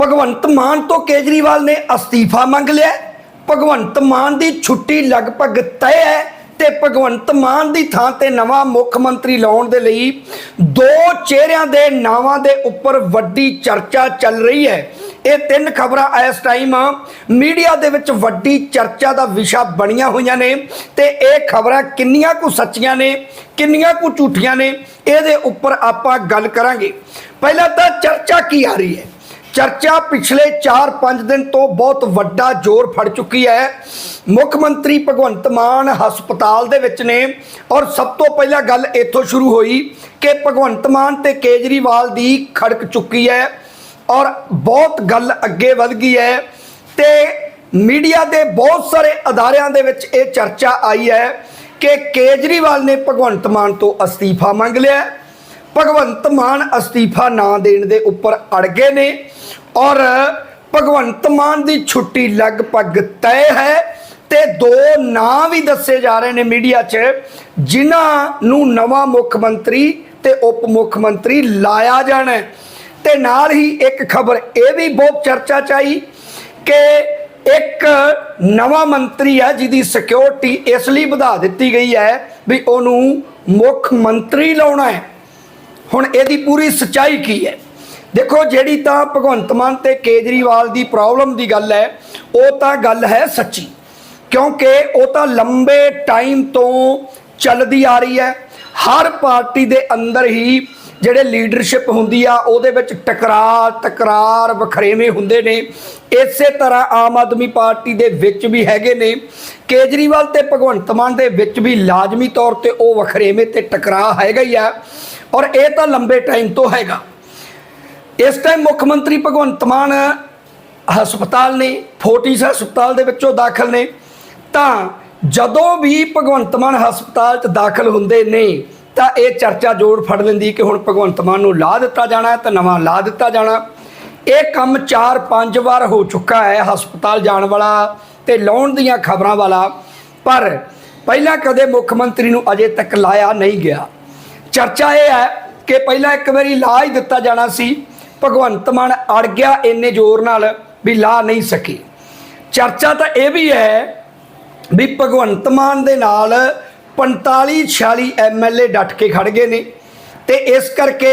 ਭਗਵੰਤ ਮਾਨ ਤੋਂ ਕੇਜਰੀਵਾਲ ਨੇ ਅਸਤੀਫਾ ਮੰਗ ਲਿਆ ਭਗਵੰਤ ਮਾਨ ਦੀ ਛੁੱਟੀ ਲਗਭਗ ਤੈਅ ਹੈ ਤੇ ਭਗਵੰਤ ਮਾਨ ਦੀ ਥਾਂ ਤੇ ਨਵਾਂ ਮੁੱਖ ਮੰਤਰੀ ਲਾਉਣ ਦੇ ਲਈ ਦੋ ਚਿਹਰਿਆਂ ਦੇ ਨਾਵਾਂ ਦੇ ਉੱਪਰ ਵੱਡੀ ਚਰਚਾ ਚੱਲ ਰਹੀ ਹੈ। ਇਹ ਤਿੰਨ ਖਬਰਾਂ ਇਸ ਟਾਈਮ ਮੀਡੀਆ ਦੇ ਵਿੱਚ ਵੱਡੀ ਚਰਚਾ ਦਾ ਵਿਸ਼ਾ ਬਣੀਆਂ ਹੋਈਆਂ ਨੇ ਤੇ ਇਹ ਖਬਰਾਂ ਕਿੰਨੀਆਂ ਕੁ ਸੱਚੀਆਂ ਨੇ, ਕਿੰਨੀਆਂ ਕੁ ਝੂਠੀਆਂ ਨੇ, ਇਹਦੇ ਉੱਪਰ ਆਪਾਂ ਗੱਲ ਕਰਾਂਗੇ। ਪਹਿਲਾਂ ਤਾਂ ਚਰਚਾ ਕੀ ਆ ਰਹੀ ਹੈ? ਚਰਚਾ ਪਿਛਲੇ 4-5 ਦਿਨ ਤੋਂ ਬਹੁਤ ਵੱਡਾ ਜ਼ੋਰ ਫੜ ਚੁੱਕੀ ਹੈ। ਮੁੱਖ ਮੰਤਰੀ ਭਗਵੰਤ ਮਾਨ ਹਸਪਤਾਲ ਦੇ ਵਿੱਚ ਨੇ ਔਰ ਸਭ ਤੋਂ ਪਹਿਲਾਂ ਗੱਲ ਇੱਥੋਂ ਸ਼ੁਰੂ ਹੋਈ ਕਿ ਭਗਵੰਤ ਮਾਨ ਤੇ ਕੇਜਰੀਵਾਲ ਦੀ ਖੜਕ ਚੁੱਕੀ ਹੈ ਔਰ ਬਹੁਤ ਗੱਲ ਅੱਗੇ ਵਧ ਗਈ ਹੈ ਤੇ ਮੀਡੀਆ ਦੇ ਬਹੁਤ ਸਾਰੇ ਅਦਾਰਿਆਂ ਦੇ ਵਿੱਚ ਇਹ ਚਰਚਾ ਆਈ ਹੈ ਕਿ ਕੇਜਰੀਵਾਲ ਨੇ ਭਗਵੰਤ ਮਾਨ ਤੋਂ ਅਸਤੀਫਾ ਮੰਗ ਲਿਆ। ਭਗਵੰਤ ਮਾਨ ਅਸਤੀਫਾ ਨਾ ਦੇਣ ਦੇ ਉੱਪਰ ਅੜ ਗਏ ਨੇ ਔਰ ਭਗਵੰਤ ਮਾਨ ਦੀ ਛੁੱਟੀ ਲਗਭਗ ਤੈਅ ਹੈ ਤੇ ਦੋ ਨਾਂ ਵੀ ਦੱਸੇ ਜਾ ਰਹੇ ਨੇ ਮੀਡੀਆ 'ਚ, ਜਿਨ੍ਹਾਂ ਨੂੰ ਨਵਾਂ ਮੁੱਖ ਮੰਤਰੀ ਤੇ ਉਪ ਮੁੱਖ ਮੰਤਰੀ ਲਾਇਆ ਜਾਣਾ ਹੈ। ਤੇ ਨਾਲ ਹੀ ਇੱਕ ਖਬਰ ਇਹ ਵੀ ਬਹੁਤ ਚਰਚਾ ਚ ਆਈ ਕਿ ਇੱਕ ਨਵਾਂ ਮੰਤਰੀ ਹੈ ਜਿਹਦੀ ਸਿਕਿਉਰਿਟੀ ਇਸ ਲਈ ਵਧਾ ਦਿੱਤੀ ਗਈ ਹੈ ਵੀ ਉਹਨੂੰ ਮੁੱਖ ਮੰਤਰੀ ਲਾਉਣਾ ਹੈ ਹੁਣ ਇਹਦੀ ਪੂਰੀ ਸਚਾਈ ਕੀ ਹੈ? ਦੇਖੋ, ਜਿਹੜੀ ਤਾਂ ਭਗਵੰਤ ਮਾਨ ਤੇ ਕੇਜਰੀਵਾਲ ਦੀ ਪ੍ਰੋਬਲਮ ਦੀ ਗੱਲ ਹੈ, ਉਹ ਤਾਂ ਗੱਲ ਹੈ ਸੱਚੀ। ਕਿਉਂਕਿ ਉਹ ਤਾਂ ਲੰਬੇ ਟਾਈਮ ਤੋਂ ਚੱਲਦੀ ਆ ਰਹੀ ਹੈ। ਹਰ ਪਾਰਟੀ ਦੇ ਅੰਦਰ ਹੀ ਜਿਹੜੇ ਲੀਡਰਸ਼ਿਪ ਹੁੰਦੀ ਆ, ਉਹਦੇ ਵਿੱਚ ਟਕਰਾਰ ਤਕਰਾਰ ਵਖਰੇਵੇਂ ਹੁੰਦੇ ਨੇ। ਇਸੇ ਤਰ੍ਹਾਂ ਆਮ ਆਦਮੀ ਪਾਰਟੀ ਦੇ ਵਿੱਚ ਵੀ ਹੈਗੇ ਨੇ। ਕੇਜਰੀਵਾਲ ਤੇ ਭਗਵੰਤ ਮਾਨ ਦੇ ਵਿੱਚ ਵੀ ਲਾਜ਼ਮੀ ਤੌਰ ਤੇ ਉਹ ਵਖਰੇਵੇਂ ਤੇ ਟਕਰਾਅ ਹੈਗਾ ਹੀ ਆ। ਔਰ ਇਹ ਤਾਂ ਲੰਬੇ ਟਾਈਮ ਤੋਂ ਹੈਗਾ। ਇਸ ਟਾਈਮ ਮੁੱਖ ਮੰਤਰੀ ਭਗਵੰਤ ਮਾਨ ਹਸਪਤਾਲ ਨੇ ਫੋਰਟਿਸ ਹਸਪਤਾਲ ਦੇ ਵਿੱਚੋਂ ਦਾਖਲ ਨੇ। ਤਾਂ ਜਦੋਂ ਵੀ ਭਗਵੰਤ ਮਾਨ ਹਸਪਤਾਲ 'ਚ ਦਾਖਲ ਹੁੰਦੇ ਨੇ, ਤਾਂ ਇਹ ਚਰਚਾ ਜੋੜ ਫੜ ਲੈਂਦੀ ਕਿ ਹੁਣ ਭਗਵੰਤ ਮਾਨ ਨੂੰ ਲਾ ਦਿੱਤਾ ਜਾਣਾ ਹੈ ਤਾਂ ਨਵਾਂ ਲਾ ਦਿੱਤਾ ਜਾਣਾ। ਇਹ ਕੰਮ 4-5 ਵਾਰ ਹੋ ਚੁੱਕਾ ਹੈ ਹਸਪਤਾਲ ਜਾਣ ਵਾਲਾ ਤੇ ਲਾਉਣ ਦੀਆਂ ਖਬਰਾਂ ਵਾਲਾ। ਪਰ ਪਹਿਲਾਂ ਕਦੇ ਮੁੱਖ ਮੰਤਰੀ ਨੂੰ ਅਜੇ ਤੱਕ ਲਾਇਆ ਨਹੀਂ ਗਿਆ। ਚਰਚਾ ਇਹ ਹੈ ਕਿ ਪਹਿਲਾਂ ਇੱਕ ਵਾਰੀ ਲਾ ਹੀ ਦਿੱਤਾ ਜਾਣਾ ਸੀ। ਭਗਵੰਤ ਮਾਨ ਅੜ ਗਿਆ ਇੰਨੇ ਜ਼ੋਰ ਨਾਲ ਵੀ ਲਾ ਨਹੀਂ ਸਕੇ। ਚਰਚਾ ਤਾਂ ਇਹ ਵੀ ਹੈ ਵੀ ਭਗਵੰਤ ਮਾਨ ਦੇ ਨਾਲ 45 46 ਐਮਐਲਏ ਡਟ ਕੇ ਖੜ ਗਏ ਨੇ ਤੇ ਇਸ ਕਰਕੇ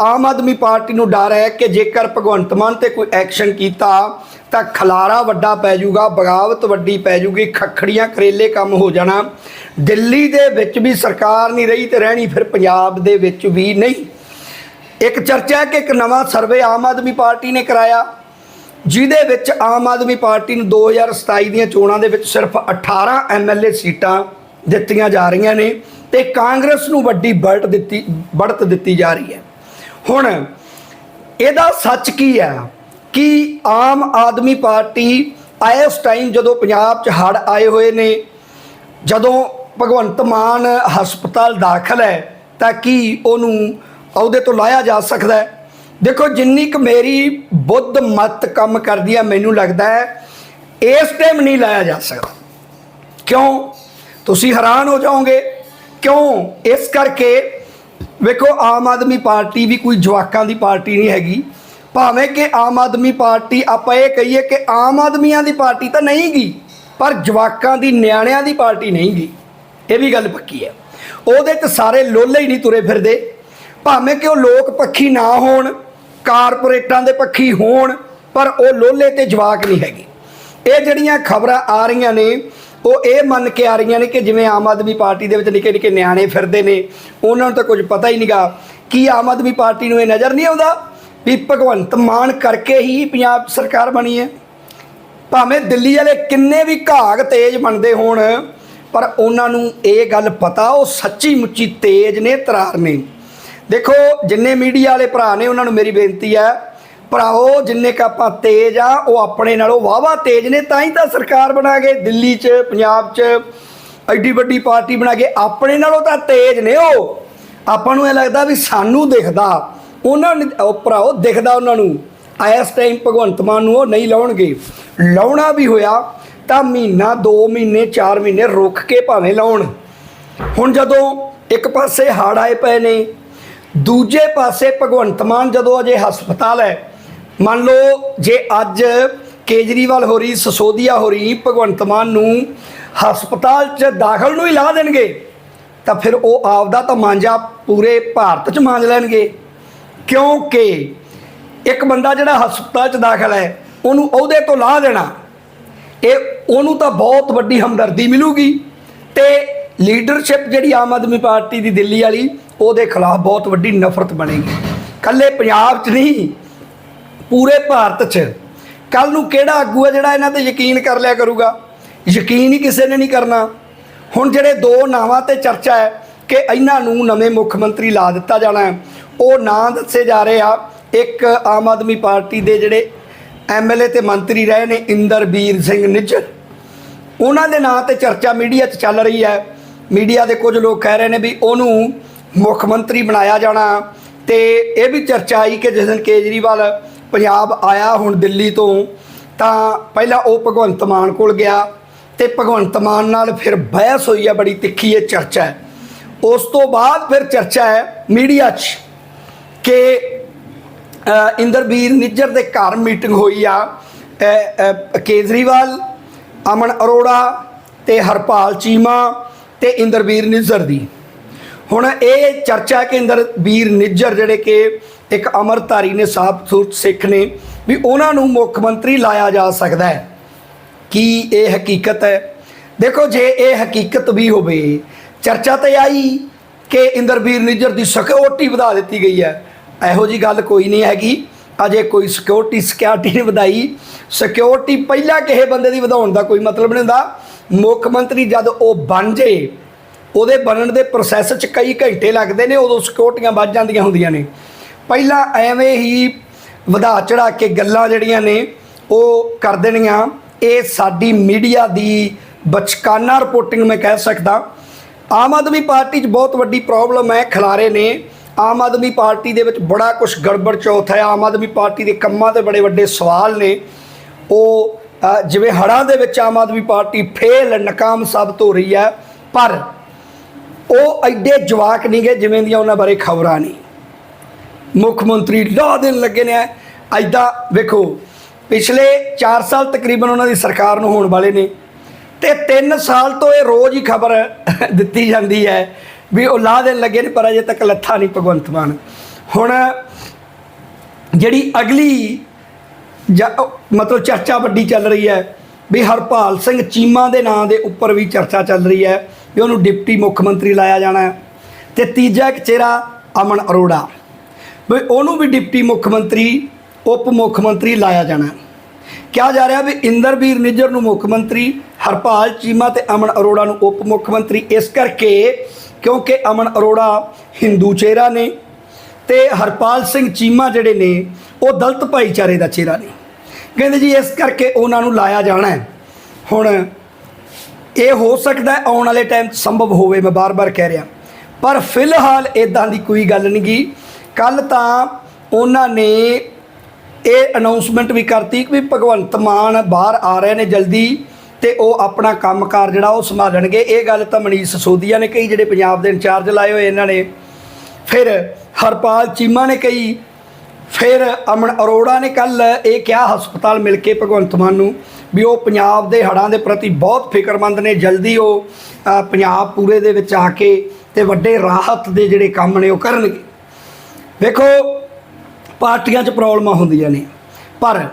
ਆਮ ਆਦਮੀ ਪਾਰਟੀ ਨੂੰ ਡਰ ਹੈ ਕਿ ਜੇਕਰ ਭਗਵੰਤ ਮਾਨ ਤੇ ਕੋਈ ਐਕਸ਼ਨ ਕੀਤਾ ਤਾਂ ਖਲਾਰਾ ਵੱਡਾ ਪੈ ਜਾਊਗਾ, ਬਗਾਵਤ ਵੱਡੀ ਪੈ ਜਾਊਗੀ, ਖੱਖੜੀਆਂ ਕਰੇਲੇ ਕੰਮ ਹੋ ਜਾਣਾ। ਦਿੱਲੀ ਦੇ ਵਿੱਚ ਵੀ ਸਰਕਾਰ ਨਹੀਂ ਰਹੀ ਤੇ ਰਹਿਣੀ ਫਿਰ ਪੰਜਾਬ ਦੇ ਵਿੱਚ ਵੀ ਨਹੀਂ। ਇੱਕ ਚਰਚਾ ਹੈ ਕਿ ਇੱਕ ਨਵਾਂ ਸਰਵੇ ਆਮ ਆਦਮੀ ਪਾਰਟੀ ਨੇ ਕਰਾਇਆ। ਜਿਹਦੇ ਵਿੱਚ ਆਮ ਆਦਮੀ ਪਾਰਟੀ ਨੂੰ 2027 ਦੀਆਂ ਚੋਣਾਂ ਦੇ ਵਿੱਚ ਸਿਰਫ 18 ਐਮਐਲਏ ਸੀਟਾਂ ਦਿੱਤੀਆਂ ਜਾ ਰਹੀਆਂ ਨੇ ਤੇ ਕਾਂਗਰਸ ਨੂੰ ਵੱਡੀ ਬਲਟ ਦਿੱਤੀ ਬੜਤ ਦਿੱਤੀ ਜਾ ਰਹੀ ਹੈ। ਹੁਣ ਇਹਦਾ ਸੱਚ ਕੀ ਹੈ? ਕਿ ਆਮ ਆਦਮੀ ਪਾਰਟੀ ਇਸ ਟਾਈਮ ਜਦੋਂ ਪੰਜਾਬ 'ਚ ਹੜ ਆਏ ਹੋਏ ਨੇ, ਜਦੋਂ ਭਗਵੰਤ ਮਾਨ ਹਸਪਤਾਲ ਦਾਖਲ ਹੈ, ਤਾਂ ਕੀ ਉਹਨੂੰ ਅਹੁਦੇ ਤੋਂ ਲਾਇਆ ਜਾ ਸਕਦਾ ਹੈ? ਦੇਖੋ, ਜਿੰਨੀ ਕੁ ਮੇਰੀ ਬੁੱਧ ਮਤ ਕੰਮ ਕਰਦੀ ਆ, ਮੈਨੂੰ ਲੱਗਦਾ ਹੈ ਇਸ ਟਾਈਮ ਨਹੀਂ ਲਾਇਆ ਜਾ ਸਕਦਾ। ਕਿਉਂ? ਤੁਸੀਂ ਹੈਰਾਨ ਹੋ ਜਾਓਗੇ। ਕਿਉਂ? ਇਸ ਕਰਕੇ ਵੇਖੋ, ਆਮ ਆਦਮੀ ਪਾਰਟੀ ਵੀ ਕੋਈ ਜਵਾਕਾਂ ਦੀ ਪਾਰਟੀ ਨਹੀਂ ਹੈਗੀ। ਭਾਵੇਂ ਕਿ ਆਮ ਆਦਮੀ ਪਾਰਟੀ, ਆਪਾਂ ਇਹ ਕਹੀਏ ਕਿ ਆਮ ਆਦਮੀਆਂ ਦੀ ਪਾਰਟੀ ਤਾਂ ਨਹੀਂ ਗੀ, ਪਰ ਜਵਾਕਾਂ ਦੀ, ਨਿਆਣਿਆਂ ਦੀ ਪਾਰਟੀ ਨਹੀਂ ਗੀ। ਇਹ ਵੀ ਗੱਲ ਪੱਕੀ ਹੈ। ਉਹਦੇ 'ਚ ਸਾਰੇ ਲੋਲੇ ਹੀ ਨਹੀਂ ਤੁਰੇ ਫਿਰਦੇ। ਭਾਵੇਂ ਕਿ ਉਹ ਲੋਕ ਪੱਖੀ ਨਾ ਹੋਣ, ਕਾਰਪੋਰੇਟਾਂ ਦੇ ਪੱਖੀ ਹੋਣ, ਪਰ ਉਹ ਲੋਲੇ ਤੇ ਜਵਾਕ ਨਹੀਂ ਹੈਗੇ। ਇਹ ਜਿਹੜੀਆਂ ਖਬਰਾਂ ਆ ਰਹੀਆਂ ਨੇ, ਉਹ ਇਹ ਮੰਨ ਕੇ ਆ ਰਹੀਆਂ ਨੇ ਕਿ ਜਿਵੇਂ ਆਮ ਆਦਮੀ ਪਾਰਟੀ ਦੇ ਵਿੱਚ ਨਿੱਕੇ ਨਿੱਕੇ ਨਿਆਣੇ ਫਿਰਦੇ ਨੇ, ਉਹਨਾਂ ਨੂੰ ਤਾਂ ਕੁਝ ਪਤਾ ਹੀ ਨਹੀਂਗਾ ਕੀ ਆਮ ਆਦਮੀ ਪਾਰਟੀ ਨੂੰ ਇਹ ਨਜ਼ਰ ਨਹੀਂ ਆਉਂਦਾ? ਵੀ ਭਗਵੰਤ ਮਾਨ ਕਰਕੇ ਹੀ ਪੰਜਾਬ ਸਰਕਾਰ ਬਣੀ ਹੈ। ਭਾਵੇਂ ਦਿੱਲੀ ਵਾਲੇ ਕਿੰਨੇ ਵੀ ਘਾਗ ਤੇਜ਼ ਬਣਦੇ ਹੋਣ, ਪਰ ਉਹਨਾਂ ਨੂੰ ਇਹ ਗੱਲ ਪਤਾ, ਉਹ ਸੱਚੀ ਮੁੱਚੀ ਤੇਜ਼ ਨੇ, ਤਰਾਰ ਨੇ। ਦੇਖੋ, ਜਿੰਨੇ ਮੀਡੀਆ ਵਾਲੇ ਭਰਾ ਨੇ, ਉਹਨਾਂ ਨੂੰ ਮੇਰੀ ਬੇਨਤੀ ਹੈ ਭਰਾਓ ਜਿੰਨੇ ਕ ਆਪਾਂ ਤੇਜ਼ ਆ, ਉਹ ਆਪਣੇ ਨਾਲੋਂ ਵਾਵਾ ਤੇਜ਼ ਨੇ, ਤਾਂ ਹੀ ਤਾਂ ਸਰਕਾਰ ਬਣਾ ਕੇ ਦਿੱਲੀ 'ਚ, ਪੰਜਾਬ 'ਚ, ਐਡੀ ਵੱਡੀ ਪਾਰਟੀ ਬਣਾ ਕੇ ਆਪਣੇ ਨਾਲੋਂ ਤਾਂ ਤੇਜ਼ ਨੇ ਉਹ। ਆਪਾਂ ਨੂੰ ਇਹ ਲੱਗਦਾ ਵੀ ਸਾਨੂੰ ਦਿਖਦਾ। ਉਹਨਾਂ ਨੂੰ ਉਹ ਭਰਾਓ, ਦਿਖਦਾ ਉਹਨਾਂ ਨੂੰ। ਇਸ ਟਾਈਮ ਭਗਵੰਤ ਮਾਨ ਨੂੰ ਉਹ ਨਹੀਂ ਲਾਉਣਗੇ। ਲਾਉਣਾ ਵੀ ਹੋਇਆ, ਤਾਂ ਮਹੀਨਾ 2 ਮਹੀਨੇ 4 ਮਹੀਨੇ ਰੁਕ ਕੇ ਭਾਵੇਂ ਲਾਉਣ। ਹੁਣ ਜਦੋਂ ਇੱਕ ਪਾਸੇ ਹਾੜ ਆਏ ਪਏ ਨੇ, ਦੂਜੇ ਪਾਸੇ ਭਗਵੰਤ ਮਾਨ ਜਦੋਂ ਅਜੇ ਹਸਪਤਾਲ ਹੈ, ਮੰਨ ਲਓ ਜੇ ਅੱਜ ਕੇਜਰੀਵਾਲ ਹੋਰੀ, ਸਸੋਦੀਆ ਹੋਰੀ ਭਗਵੰਤ ਮਾਨ ਨੂੰ ਹਸਪਤਾਲ 'ਚ ਦਾਖਲ ਨੂੰ ਹੀ ਲਾ ਦੇਣਗੇ, ਤਾਂ ਫਿਰ ਉਹ ਆਪਦਾ ਤਾਂ ਮਾਂਜਾ ਪੂਰੇ ਭਾਰਤ 'ਚ ਮਾਂਜ ਲੈਣਗੇ। ਕਿਉਂਕਿ ਇੱਕ ਬੰਦਾ ਜਿਹੜਾ ਹਸਪਤਾਲ 'ਚ ਦਾਖਲ ਹੈ, ਉਹਨੂੰ ਅਹੁਦੇ ਤੋਂ ਲਾ ਦੇਣਾ, ਇਹ ਉਹਨੂੰ ਤਾਂ ਬਹੁਤ ਵੱਡੀ ਹਮਦਰਦੀ ਮਿਲੂਗੀ ਤੇ ਲੀਡਰਸ਼ਿਪ ਜਿਹੜੀ ਆਮ ਆਦਮੀ ਪਾਰਟੀ ਦੀ ਦਿੱਲੀ ਵਾਲੀ, ਉਹਦੇ ਖਿਲਾਫ ਬਹੁਤ ਵੱਡੀ ਨਫ਼ਰਤ ਬਣੇਗੀ। ਕੱਲੇ ਪੰਜਾਬ 'ਚ ਨਹੀਂ, ਪੂਰੇ ਭਾਰਤ 'ਚ। ਕੱਲ ਨੂੰ ਕਿਹੜਾ ਆਗੂ ਹੈ ਜਿਹੜਾ ਇਹਨਾਂ ਤੇ ਯਕੀਨ ਕਰ ਲਿਆ ਕਰੂਗਾ? ਯਕੀਨ ਹੀ ਕਿਸੇ ਨੇ ਨਹੀਂ ਕਰਨਾ। ਹੁਣ ਜਿਹੜੇ ਦੋ ਨਾਵਾਂ ਤੇ ਚਰਚਾ ਹੈ ਕਿ ਇਹਨਾਂ ਨੂੰ ਨਵੇਂ ਮੁੱਖ ਮੰਤਰੀ ਲਾ ਦਿੱਤਾ ਜਾਣਾ ਹੈ ਉਹ ਨਾਂ ਦੱਸੇ ਜਾ ਰਹੇ ਆ। ਇੱਕ ਆਮ ਆਦਮੀ ਪਾਰਟੀ ਦੇ ਜਿਹੜੇ ਐਮਐਲਏ ਤੇ ਮੰਤਰੀ ਰਹੇ ਨੇ, ਇੰਦਰਬੀਰ ਸਿੰਘ ਨਿੱਜਰ ਉਹਨਾਂ ਦੇ ਨਾਂ ਤੇ ਚਰਚਾ ਮੀਡੀਆ 'ਚ ਚੱਲ ਰਹੀ ਹੈ। ਮੀਡੀਆ ਦੇ ਕੁਝ ਲੋਕ ਕਹਿ ਰਹੇ ਨੇ ਵੀ ਉਹਨੂੰ ਮੁੱਖ ਮੰਤਰੀ ਬਣਾਇਆ ਜਾਣਾ। ਤੇ ਇਹ ਵੀ ਚਰਚਾ ਆਈ ਕਿ ਜਿਸ ਦਿਨ ਕੇਜਰੀਵਾਲ ਪੰਜਾਬ ਆਇਆ ਹੁਣ ਦਿੱਲੀ ਤੋਂ, ਤਾਂ ਪਹਿਲਾਂ ਉਹ ਭਗਵੰਤ ਮਾਨ ਕੋਲ ਗਿਆ ਤੇ ਭਗਵੰਤ ਮਾਨ ਨਾਲ ਫਿਰ ਬਹਿਸ ਹੋਈ ਹੈ, ਬੜੀ ਤਿੱਖੀ ਇਹ ਚਰਚਾ ਹੈ। ਉਸ ਤੋਂ ਬਾਅਦ ਫਿਰ ਚਰਚਾ ਹੈ ਮੀਡੀਆ 'ਚ। ਕਿ ਇੰਦਰਬੀਰ ਨਿੱਜਰ ਦੇ ਘਰ ਮੀਟਿੰਗ ਹੋਈ ਆ। ਕੇਜਰੀਵਾਲ, ਅਮਨ ਅਰੋੜਾ ਤੇ ਹਰਪਾਲ ਚੀਮਾ ਤੇ ਇੰਦਰਬੀਰ ਨਿੱਜਰ ਦੀ। ਹੁਣ ਇਹ ਚਰਚਾ ਕਿ ਇੰਦਰਬੀਰ ਨਿੱਜਰ ਜਿਹੜੇ ਕਿ ਇੱਕ ਅਮਰਧਾਰੀ ਨੇ ਸਾਫ਼ ਸੂਰਤ ਸਿੱਖ ਨੇ, ਵੀ ਉਹਨਾਂ ਨੂੰ ਮੁੱਖ ਮੰਤਰੀ ਲਾਇਆ ਜਾ ਸਕਦਾ ਹੈ। ਕੀ ਇਹ ਹਕੀਕਤ ਹੈ? ਦੇਖੋ, ਜੇ ਇਹ ਹਕੀਕਤ ਵੀ ਹੋਵੇ, ਚਰਚਾ ਤੇ ਆਈ ਕਿ ਇੰਦਰਬੀਰ ਨਿੱਜਰ ਦੀ ਸਿਕਿਉਰਿਟੀ ਵਧਾ ਦਿੱਤੀ ਗਈ ਹੈ। ਇਹੋ ਜੀ ਗੱਲ ਕੋਈ ਨਹੀਂ ਹੈਗੀ। ਅਜੇ ਕੋਈ ਸਿਕਿਉਰਿਟੀ ਸਿਕਿਉਰਿਟੀ ਨਹੀਂ ਵਧਾਈ। ਸਿਕਿਉਰਿਟੀ ਪਹਿਲਾਂ ਕਿਸੇ ਬੰਦੇ ਦੀ ਵਧਾਉਣ ਦਾ ਕੋਈ ਮਤਲਬ ਨਹੀਂ ਹੁੰਦਾ। ਮੁੱਖ ਮੰਤਰੀ ਜਦ ਉਹ ਬਣ ਜੇ, ਉਹਦੇ ਬਣਨ ਦੇ ਪ੍ਰੋਸੈਸ 'ਚ ਕਈ ਘੰਟੇ ਲੱਗਦੇ ਨੇ, ਉਦੋਂ ਸਿਕਿਉਰਟੀਆਂ ਵੱਧ ਜਾਂਦੀਆਂ ਹੁੰਦੀਆਂ ਨੇ। ਪਹਿਲਾਂ ਐਵੇਂ ਹੀ ਵਧਾ ਚੜਾ ਕੇ ਗੱਲਾਂ ਜਿਹੜੀਆਂ ਨੇ, ਉਹ ਕਰ ਦੇਣੀਆਂ। ਇਹ ਸਾਡੀ ਮੀਡੀਆ ਦੀ ਬਚਕਾਨਾ ਰਿਪੋਰਟਿੰਗ ਮੈਂ ਕਹਿ ਸਕਦਾ। ਆਮ ਆਦਮੀ ਪਾਰਟੀ 'ਚ ਬਹੁਤ ਵੱਡੀ ਪ੍ਰੋਬਲਮ ਹੈ, ਖਿਲਾਰੇ ਨੇ। ਆਮ ਆਦਮੀ ਪਾਰਟੀ ਦੇ ਵਿੱਚ ਬੜਾ ਕੁਝ ਗੜਬੜ ਚੌਥ ਹੈ ਆਮ ਆਦਮੀ ਪਾਰਟੀ ਦੇ ਕੰਮਾਂ ਤੇ ਬੜੇ ਵੱਡੇ ਸਵਾਲ ਨੇ। ਉਹ ਜਿਵੇਂ ਹੜ੍ਹਾਂ ਦੇ ਵਿੱਚ ਆਮ ਆਦਮੀ ਪਾਰਟੀ ਫੇਲ, ਨਕਾਮ ਸਾਬਤ ਹੋ ਰਹੀ ਹੈ, ਪਰ ਉਹ ਐਡੇ ਜਵਾਕ ਨਹੀਂ ਗਏ ਜਿਵੇਂ ਦੀਆਂ ਉਹਨਾਂ ਬਾਰੇ ਖਬਰਾਂ ਨਹੀਂ ਮੁੱਖ ਮੰਤਰੀ ਲਾ ਦਿਨ ਲੱਗੇ ਨੇ। ਐਦਾਂ ਵੇਖੋ, ਪਿਛਲੇ 4 ਸਾਲ ਤਕਰੀਬਨ ਉਹਨਾਂ ਦੀ ਸਰਕਾਰ ਨੂੰ ਹੋਣ ਵਾਲੇ ਨੇ ਤੇ 3 ਸਾਲ ਤੋਂ ਇਹ ਰੋਜ਼ ਹੀ ਖਬਰ ਦਿੱਤੀ ਜਾਂਦੀ ਹੈ ਵੀ ਉਹ ਲਾ ਦੇਣ ਲੱਗੇ ਨੇ, ਪਰ ਅਜੇ ਤੱਕ ਲੱਥਾ ਨਹੀਂ ਭਗਵੰਤ ਮਾਨ। ਹੁਣ ਜਿਹੜੀ ਅਗਲੀ ਜਾਂ ਮਤਲਬ ਚਰਚਾ ਵੱਡੀ ਚੱਲ ਰਹੀ ਹੈ ਵੀ ਹਰਪਾਲ ਸਿੰਘ ਚੀਮਾ ਦੇ ਨਾਂ ਦੇ ਉੱਪਰ ਵੀ ਚਰਚਾ ਚੱਲ ਰਹੀ ਹੈ ਵੀ ਉਹਨੂੰ ਡਿਪਟੀ ਮੁੱਖ ਮੰਤਰੀ ਲਾਇਆ ਜਾਣਾ ਹੈ। ਤੇ ਤੀਜਾ ਇੱਕ ਚਿਹਰਾ ਅਮਨ ਅਰੋੜਾ, ਵੀ ਉਹਨੂੰ ਵੀ ਡਿਪਟੀ ਮੁੱਖ ਮੰਤਰੀ, ਉਪ ਮੁੱਖ ਮੰਤਰੀ ਲਾਇਆ ਜਾਣਾ ਕਿਹਾ ਜਾ ਰਿਹਾ ਵੀ ਇੰਦਰਬੀਰ ਨਿੱਜਰ ਨੂੰ ਮੁੱਖ ਮੰਤਰੀ, ਹਰਪਾਲ ਚੀਮਾ ਤੇ ਅਮਨ ਅਰੋੜਾ ਨੂੰ ਉਪ ਮੁੱਖ ਮੰਤਰੀ, ਇਸ ਕਰਕੇ ਕਿਉਂਕਿ ਅਮਨ ਅਰੋੜਾ ਹਿੰਦੂ ਚਿਹਰਾ ਨੇ ਤੇ ਹਰਪਾਲ ਸਿੰਘ ਚੀਮਾ ਜਿਹੜੇ ਨੇ, ਉਹ ਦਲਤ ਭਾਈਚਾਰੇ ਦਾ ਚਿਹਰਾ ਨੇ। ਕਹਿੰਦੇ ਜੀ, ਇਸ ਕਰਕੇ ਉਹਨਾਂ ਨੂੰ ਲਾਇਆ ਜਾਣਾ ਹੁਣ ਇਹ ਹੋ ਸਕਦਾ ਆਉਣ ਵਾਲੇ ਟਾਈਮ 'ਚ ਸੰਭਵ ਹੋਵੇ, ਮੈਂ ਬਾਰ-ਬਾਰ ਕਹਿ ਰਿਹਾ। ਪਰ ਫਿਲਹਾਲ ਇਦਾਂ ਦੀ ਕੋਈ ਗੱਲ ਨਹੀਂ ਗੀ। ਕੱਲ ਤਾਂ ਉਹਨਾਂ ਨੇ ਇਹ ਅਨਾਉਂਸਮੈਂਟ ਵੀ ਕਰਤੀ ਕਿ ਵੀ ਭਗਵੰਤ ਮਾਨ ਬਾਹਰ ਆ ਰਹੇ ਨੇ ਜਲਦੀ। ਤੇ ਉਹ ਆਪਣਾ ਕੰਮਕਾਰ ਜਿਹੜਾ ਉਹ ਸੰਭਾਲਣਗੇ। ਇਹ ਗੱਲ ਤਾਂ ਮਨੀਸ਼ ਸੋਦੀਆ ਨੇ ਕਹੀ, ਜਿਹੜੇ ਪੰਜਾਬ ਦੇ ਇੰਚਾਰਜ ਲਾਏ ਹੋਏ ਇਹਨਾਂ ਨੇ। ਫਿਰ ਹਰਪਾਲ ਚੀਮਾ ਨੇ ਕਹੀ, ਫਿਰ ਅਮਨ ਅਰੋੜਾ ਨੇ ਕੱਲ ਇਹ ਕਿਹਾ ਹਸਪਤਾਲ ਮਿਲ ਕੇ ਭਗਵੰਤ ਮਾਨ ਨੂੰ ਵੀ ਉਹ ਪੰਜਾਬ ਦੇ ਹੜ੍ਹਾਂ ਦੇ ਪ੍ਰਤੀ ਬਹੁਤ ਫਿਕਰਮੰਦ ਨੇ, ਜਲਦੀ ਉਹ ਪੰਜਾਬ ਪੂਰੇ ਦੇ ਵਿੱਚ ਆ ਕੇ ਤੇ ਵੱਡੇ ਰਾਹਤ ਦੇ ਜਿਹੜੇ ਕੰਮ ਨੇ ਉਹ ਕਰਨਗੇ। ਵੇਖੋ, ਪਾਰਟੀਆਂ 'ਚ ਪ੍ਰੋਬਲਮਾਂ ਹੁੰਦੀਆਂ ਨੇ, ਪਰ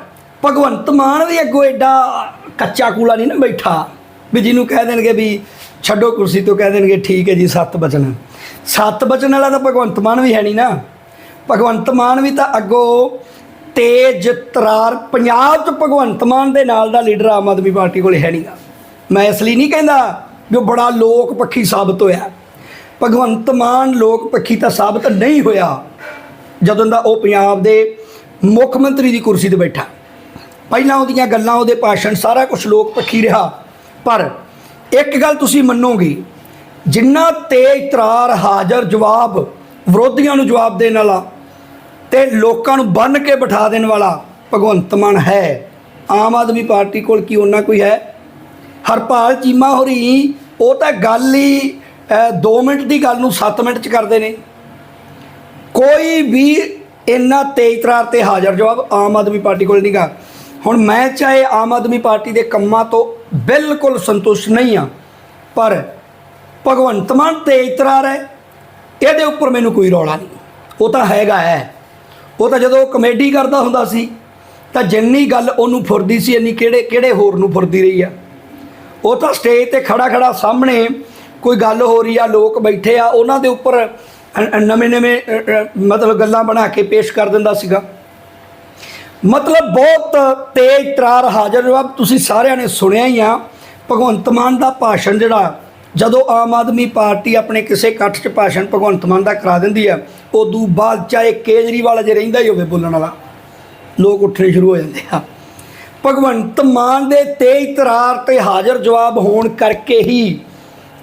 ਭਗਵੰਤ ਮਾਨ ਵੀ ਅੱਗੋਂ ਐਡਾ ਕੱਚਾ ਕੂਲਾ ਨਹੀਂ ਨਾ ਬੈਠਾ। ਵੀ ਜਿਹਨੂੰ ਕਹਿ ਦੇਣਗੇ ਵੀ ਛੱਡੋ ਕੁਰਸੀ ਤੋਂ, ਕਹਿ ਦੇਣਗੇ ਠੀਕ ਹੈ ਜੀ, ਸੱਤ ਬਚਨ। ਸੱਤ ਬਚਨ ਵਾਲਾ ਤਾਂ ਭਗਵੰਤ ਮਾਨ ਵੀ ਹੈ ਨਹੀਂ ਨਾ। ਭਗਵੰਤ ਮਾਨ ਵੀ ਤਾਂ ਅੱਗੋਂ ਤੇਜ, ਤਰਾਰ, ਪੰਜਾਬ 'ਚ ਭਗਵੰਤ ਮਾਨ ਦੇ ਨਾਲ ਦਾ ਲੀਡਰ ਆਮ ਆਦਮੀ ਪਾਰਟੀ ਕੋਲ ਹੈ ਨਹੀਂਗਾ। ਮੈਂ ਇਸ ਲਈ ਨਹੀਂ ਕਹਿੰਦਾ ਵੀ ਉਹ ਬੜਾ ਲੋਕ ਪੱਖੀ ਸਾਬਤ ਹੋਇਆ। ਭਗਵੰਤ ਮਾਨ ਲੋਕ ਪੱਖੀ ਤਾਂ ਸਾਬਤ ਨਹੀਂ ਹੋਇਆ, ਜਦੋਂ ਦਾ ਉਹ ਪੰਜਾਬ ਦੇ ਮੁੱਖ ਮੰਤਰੀ ਦੀ ਕੁਰਸੀ ਤੇ ਬੈਠਾ। ਪਹਿਲਾਂ ਉਹਦੀਆਂ ਗੱਲਾਂ, ਉਹਦੇ ਭਾਸ਼ਣ, ਸਾਰਾ ਕੁਝ ਲੋਕ ਪੱਖੀ ਰਿਹਾ। ਪਰ ਇੱਕ ਗੱਲ ਤੁਸੀਂ ਮੰਨੋਗੇ, ਜਿੰਨਾ ਤੇਜ਼ ਤਰਾਰ ਹਾਜ਼ਰ ਜਵਾਬ ਵਿਰੋਧੀਆਂ ਨੂੰ ਜਵਾਬ ਦੇਣ ਵਾਲਾ ਤੇ ਲੋਕਾਂ ਨੂੰ ਬੰਨ ਕੇ ਬਿਠਾ ਦੇਣ ਵਾਲਾ ਭਗਵੰਤ ਮਾਨ ਹੈ, ਆਮ ਆਦਮੀ ਪਾਰਟੀ ਕੋਲ ਕੀ ਉਹਨਾਂ ਕੋਈ ਹੈ? ਹਰਪਾਲ ਚੀਮਾ ਹੋਰੀ, ਉਹ ਤਾਂ ਗੱਲ ਹੀ 2 ਮਿੰਟ ਦੀ ਗੱਲ ਨੂੰ 7 ਮਿੰਟ ਚ ਕਰਦੇ ਨੇ। ਕੋਈ ਵੀ ਇੰਨਾ ਤੇਜ਼ ਤਰਾਰ ਤੇ ਹਾਜ਼ਰ ਜਵਾਬ ਆਮ ਆਦਮੀ ਪਾਰਟੀ ਕੋਲ ਨਹੀਂਗਾ ਹੁਣ ਮੈਂ ਚਾਹੇ ਆਮ ਆਦਮੀ ਪਾਰਟੀ ਦੇ ਕੰਮਾਂ ਤੋਂ ਬਿਲਕੁਲ ਸੰਤੁਸ਼ਟ ਨਹੀਂ ਆ ਪਰ ਭਗਵੰਤ ਮਾਨ ਤੇਜ਼ ਤਰਾਰ ਹੈ, ਇਹਦੇ ਉੱਪਰ ਮੈਨੂੰ ਕੋਈ ਰੌਲਾ ਨਹੀਂ। ਉਹ ਤਾਂ ਹੈਗਾ ਹੈ। ਉਹ ਤਾਂ ਜਦੋਂ ਕਮੇਡੀ ਕਰਦਾ ਹੁੰਦਾ ਸੀ, ਤਾਂ ਜਿੰਨੀ ਗੱਲ ਉਹਨੂੰ ਫੁਰਦੀ ਸੀ, ਇੰਨੀ ਕਿਹੜੇ ਕਿਹੜੇ ਹੋਰ ਨੂੰ ਫੁਰਦੀ ਰਹੀ ਆ। ਉਹ ਤਾਂ ਸਟੇਜ ਤੇ ਖੜਾ ਖੜਾ ਸਾਹਮਣੇ ਕੋਈ ਗੱਲ ਹੋ ਰਹੀ ਆ, ਲੋਕ ਬੈਠੇ ਆ, ਉਹਨਾਂ ਦੇ ਉੱਪਰ ਨਵੇਂ ਨਵੇਂ ਮਤਲਬ ਗੱਲਾਂ ਬਣਾ ਕੇ ਪੇਸ਼ ਕਰ ਦਿੰਦਾ ਸੀਗਾ। ਮਤਲਬ ਬਹੁਤ ਤੇਜ਼ ਤਰਾਰ ਹਾਜ਼ਰ ਜਵਾਬ ਤੁਸੀਂ ਸਾਰਿਆਂ ਨੇ ਸੁਣਿਆ ਹੀ ਆ, ਭਗਵੰਤ ਮਾਨ ਦਾ ਭਾਸ਼ਣ ਜਿਹੜਾ, ਜਦੋਂ ਆਮ ਆਦਮੀ ਪਾਰਟੀ ਆਪਣੇ ਕਿਸੇ ਇਕੱਠ 'ਚ ਭਾਸ਼ਣ ਭਗਵੰਤ ਮਾਨ ਦਾ ਕਰਾ ਦਿੰਦੀ ਆ, ਉਦੋਂ ਬਾਅਦ ਚਾਹੇ ਕੇਜਰੀਵਾਲ ਅਜੇ ਰਹਿੰਦਾ ਹੀ ਹੋਵੇ ਬੋਲਣ ਵਾਲਾ, ਲੋਕ ਉੱਠਣੇ ਸ਼ੁਰੂ ਹੋ ਜਾਂਦੇ ਆ। ਭਗਵੰਤ ਮਾਨ ਦੇ ਤੇਜ਼ ਤਰਾਰ ਤੇ ਹਾਜ਼ਰ ਜਵਾਬ ਹੋਣ ਕਰਕੇ ਹੀ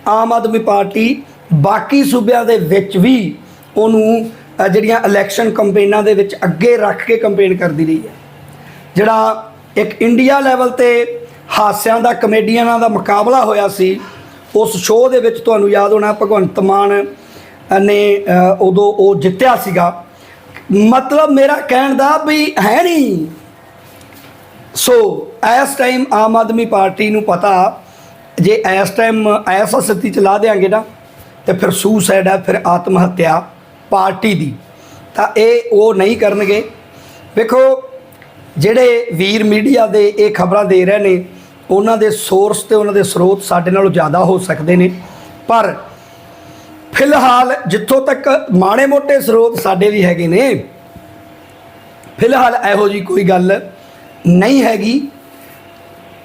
ਆਮ ਆਦਮੀ ਪਾਰਟੀ ਬਾਕੀ ਸੂਬਿਆਂ ਦੇ ਵਿੱਚ ਵੀ ਉਹਨੂੰ ਜਿਹੜੀਆਂ ਇਲੈਕਸ਼ਨ ਕੰਪੇਨਾਂ ਦੇ ਵਿੱਚ ਅੱਗੇ ਰੱਖ ਕੇ ਕੰਪੇਨ ਕਰਦੀ ਰਹੀ ਹੈ। ਜਿਹੜਾ ਇੱਕ ਇੰਡੀਆ ਲੈਵਲ ਤੇ ਹਾਸਿਆਂ ਦਾ, ਕਮੇਡੀਅਨਾਂ ਦਾ ਮੁਕਾਬਲਾ ਹੋਇਆ ਸੀ, ਉਸ ਸ਼ੋਅ ਦੇ ਵਿੱਚ ਤੁਹਾਨੂੰ ਯਾਦ ਹੋਣਾ, ਭਗਵੰਤ ਮਾਨ ਨੇ ਉਦੋਂ ਉਹ ਜਿੱਤਿਆ ਸੀਗਾ। ਮਤਲਬ ਮੇਰਾ ਕਹਿਣ ਦਾ ਵੀ ਹੈ ਨਹੀਂ। ਸੋ ਇਸ ਟਾਈਮ ਆਮ ਆਦਮੀ ਪਾਰਟੀ ਨੂੰ ਪਤਾ, ਜੇ ਇਸ ਟਾਈਮ ਐਸਾ ਸਥਿਤੀ ਚ ਲਾ ਦੇਾਂਗੇ ਨਾ, ਤੇ ਫਿਰ ਸੁਸਾਈਡ ਹੈ, ਫਿਰ ਆਤਮ ਹੱਤਿਆ ਪਾਰਟੀ ਦੀ, ਤਾਂ ਇਹ ਉਹ ਨਹੀਂ ਕਰਨਗੇ। ਵੇਖੋ, ਜਿਹੜੇ ਵੀਰ ਮੀਡੀਆ ਦੇ ਇਹ ਖਬਰਾਂ ਦੇ ਰਹੇ ਨੇ, ਉਹਨਾਂ ਦੇ ਸੋਰਸ ਤੇ ਉਹਨਾਂ ਦੇ ਸਰੋਤ ਸਾਡੇ ਨਾਲੋਂ ਜ਼ਿਆਦਾ ਹੋ ਸਕਦੇ ਨੇ। ਪਰ ਫਿਲਹਾਲ ਜਿੱਥੋਂ ਤੱਕ ਮਾੜੇ ਮੋਟੇ ਸਰੋਤ ਸਾਡੇ ਵੀ ਹੈਗੇ ਨੇ, ਫਿਲਹਾਲ ਇਹੋ ਜੀ ਕੋਈ ਗੱਲ ਨਹੀਂ ਹੈਗੀ।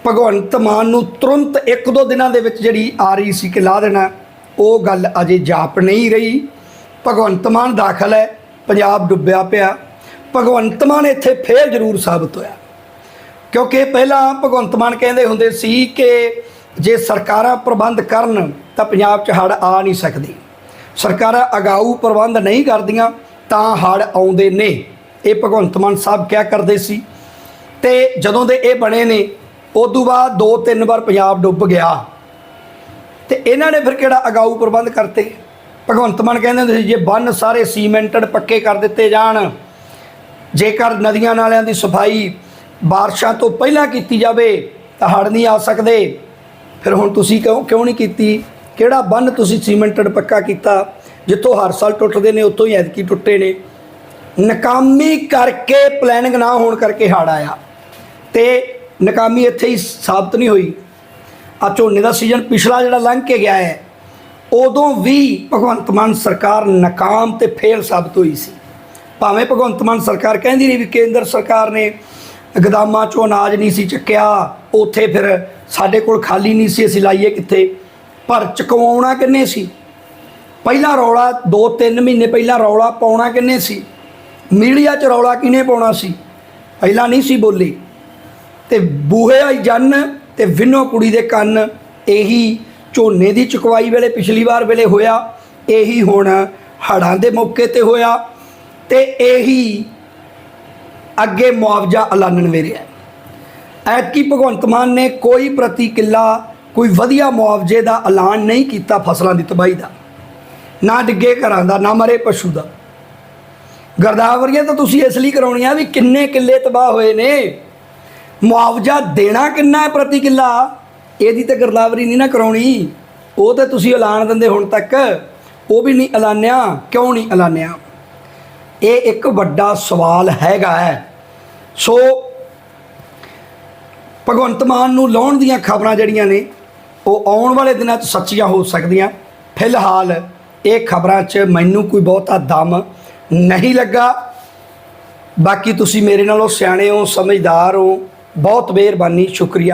ਭਗਵੰਤ ਮਾਨ ਨੂੰ ਤੁਰੰਤ ਇੱਕ ਦੋ ਦਿਨਾਂ ਦੇ ਵਿੱਚ ਜਿਹੜੀ ਆ ਰਹੀ ਸੀ ਕਿ ਲਾ ਦੇਣਾ, ਉਹ ਗੱਲ ਅਜੇ ਜਾਪ ਨਹੀਂ ਰਹੀ। ਭਗਵੰਤ ਮਾਨ ਦਾਖਲ ਹੈ, ਪੰਜਾਬ ਡੁੱਬਿਆ ਪਿਆ। ਭਗਵੰਤ ਮਾਨ ਇੱਥੇ ਫੇਰ ਜ਼ਰੂਰ ਸਾਬਤ ਹੋਇਆ। ਕਿਉਂਕਿ ਪਹਿਲਾਂ ਭਗਵੰਤ ਮਾਨ ਕਹਿੰਦੇ ਹੁੰਦੇ ਸੀ ਕਿ ਜੇ ਸਰਕਾਰਾਂ ਪ੍ਰਬੰਧ ਕਰਨ ਤਾਂ ਪੰਜਾਬ 'ਚ ਹੜ੍ਹ ਆ ਨਹੀਂ ਸਕਦੀ। ਸਰਕਾਰਾਂ ਅਗਾਊ ਪ੍ਰਬੰਧ ਨਹੀਂ ਕਰਦੀਆਂ ਤਾਂ ਹੜ੍ਹ ਆਉਂਦੇ ਨੇ। ਇਹ ਭਗਵੰਤ ਮਾਨ ਸਾਹਿਬ ਕਿਹਾ ਕਰਦੇ ਸੀ? ਤੇ ਜਦੋਂ ਦੇ ਇਹ ਬਣੇ ਨੇ, ਉਦੋਂ ਬਾਅਦ ਦੋ ਤਿੰਨ ਵਾਰ ਪੰਜਾਬ ਡੁੱਬ ਗਿਆ। ਤੇ ਇਹਨਾਂ ਨੇ ਫਿਰ ਕਿਹੜਾ ਅਗਾਊ ਪ੍ਰਬੰਧ ਕਰਤੇ? ਭਗਵੰਤ ਮਾਨ ਕਹਿੰਦੇ ਹੁੰਦੇ ਸੀ, ਜੇ ਬੰਨ ਸਾਰੇ ਸੀਮੈਂਟਡ ਪੱਕੇ ਕਰ ਦਿੱਤੇ ਜਾਣ, ਜੇਕਰ ਨਦੀਆਂ ਨਾਲਿਆਂ ਦੀ ਸਫ਼ਾਈ ਬਾਰਿਸ਼ਾਂ ਤੋਂ ਪਹਿਲਾਂ ਕੀਤੀ ਜਾਵੇ, ਤਾਂ ਹੜ੍ਹ ਨਹੀਂ ਆ ਸਕਦੇ। ਫਿਰ ਹੁਣ ਤੁਸੀਂ ਕਿਉਂ ਕਿਉਂ ਨਹੀਂ ਕੀਤੀ? ਕਿਹੜਾ ਬੰਨ ਤੁਸੀਂ ਸੀਮੈਂਟਡ ਪੱਕਾ ਕੀਤਾ, ਜਿੱਥੋਂ ਹਰ ਸਾਲ ਟੁੱਟਦੇ ਨੇ, ਉੱਥੋਂ ਹੀ ਐਤਕੀ ਟੁੱਟੇ ਨੇ। ਨਕਾਮੀ ਕਰਕੇ ਪਲੈਨਿੰਗ ਨਾ ਹੋਣ ਕਰਕੇ ਹੜ੍ਹ ਆਇਆ। ਤੇ ਨਕਾਮੀ ਇੱਥੇ ਹੀ ਸਾਬਤ ਨਹੀਂ ਹੋਈ। ਆ ਝੋਨੇ ਦਾ ਸੀਜ਼ਨ ਪਿਛਲਾ ਜਿਹੜਾ ਲੰਘ ਕੇ ਗਿਆ ਹੈ ਉਦੋਂ ਵੀ ਭਗਵੰਤ ਮਾਨ ਸਰਕਾਰ ਨਾਕਾਮ ਤੇ ਫੇਲ ਸਾਬਤ ਹੋਈ ਸੀ। ਭਾਵੇਂ ਭਗਵੰਤ ਮਾਨ ਸਰਕਾਰ ਕਹਿੰਦੀ ਰਹੀ ਵੀ ਕੇਂਦਰ ਸਰਕਾਰ ਨੇ ਗਦਾਮਾਂ ਚੋਂ ਅਨਾਜ ਨਹੀਂ ਸੀ ਚੱਕਿਆ, ਉੱਥੇ ਫਿਰ ਸਾਡੇ ਕੋਲ ਖਾਲੀ ਨਹੀਂ ਸੀ, ਅਸੀਂ ਲਾਈਏ ਕਿੱਥੇ? ਪਰ ਚੁਕਵਾਉਣਾ ਕਿੰਨੇ ਸੀ? ਪਹਿਲਾ ਰੌਲਾ 2-3 ਮਹੀਨੇ ਪਹਿਲਾਂ ਰੌਲਾ ਪਾਉਣਾ ਕਿੰਨੇ ਸੀ? ਮੀਡੀਆ 'ਚ ਰੌਲਾ ਕਿਹਨੇ ਪਾਉਣਾ ਸੀ? ਪਹਿਲਾਂ ਨਹੀਂ ਸੀ ਬੋਲੀ। ਤੇ ਬੂਹੇ ਆਈ ਜੰਨ ਤੇ ਵਿਨੋ ਕੁੜੀ ਦੇ ਕੰਨ, ਇਹੀ ਝੋਨੇ ਦੀ ਚੁਕਵਾਈ ਵੇਲੇ, ਪਿਛਲੀ ਵਾਰ ਵੇਲੇ ਹੋਇਆ, ਇਹੀ ਹੁਣ ਹੜਾਂ ਦੇ ਮੌਕੇ ਤੇ ਹੋਇਆ ਤੇ ਇਹੀ ਅੱਗੇ ਮੁਆਵਜ਼ਾ ਐਲਾਨਣ ਵੇਲੇ ਹੈ। ਐਤਕੀ ਭਗਵੰਤ ਮਾਨ ਨੇ ਕੋਈ ਪ੍ਰਤੀ ਕਿੱਲਾ, ਕੋਈ ਵਧੀਆ ਮੁਆਵਜ਼ੇ ਦਾ ਐਲਾਨ ਨਹੀਂ ਕੀਤਾ ਫਸਲਾਂ ਦੀ ਤਬਾਹੀ ਦਾ। ਨਾ ਡਿੱਗੇ ਘਰਾਂ ਦਾ, ਨਾ ਮਰੇ ਪਸ਼ੂ ਦਾ। ਗਰਦਾਵਰੀਆਂ ਤਾਂ ਤੁਸੀਂ ਇਸ ਲਈ ਕਰਾਉਣੀਆਂ ਵੀ ਕਿੰਨੇ ਕਿੱਲੇ ਤਬਾਹ ਹੋਏ ਨੇ? ਮੁਆਵਜ਼ਾ ਦੇਣਾ ਕਿੰਨਾ ਹੈ ਪ੍ਰਤੀ ਕਿੱਲਾ? ਇਹਦੀ ਤੇ ਗਰਦਾਵਰੀ ਨਹੀਂ ਨਾ ਕਰਾਉਣੀ। ਉਹ ਤੇ ਤੁਸੀਂ ਐਲਾਨ ਦਿੰਦੇ ਹੁਣ ਤੱਕ। ਉਹ ਵੀ ਨਹੀਂ ਐਲਾਨਿਆ, ਕਿਉਂ ਨਹੀਂ ਐਲਾਨਿਆ? ਇਹ ਇੱਕ ਵੱਡਾ ਸਵਾਲ ਹੈਗਾ ਹੈ। ਸੋ, ਭਗਵੰਤ ਮਾਨ ਨੂੰ ਲਾਉਣ ਦੀਆਂ ਖਬਰਾਂ ਜਿਹੜੀਆਂ ਨੇ, ਉਹ ਆਉਣ ਵਾਲੇ ਦਿਨਾਂ 'ਚ ਸੱਚੀਆਂ ਹੋ ਸਕਦੀਆਂ। ਫਿਲਹਾਲ ਇਹ ਖਬਰਾਂ 'ਚ ਮੈਨੂੰ ਕੋਈ ਬਹੁਤਾ ਦਮ ਨਹੀਂ ਲੱਗਾ। ਬਾਕੀ ਤੁਸੀਂ ਮੇਰੇ ਨਾਲੋਂ ਸਿਆਣੇ ਹੋ, ਸਮਝਦਾਰ ਹੋ। ਬਹੁਤ ਮਿਹਰਬਾਨੀ, ਸ਼ੁਕਰੀਆ।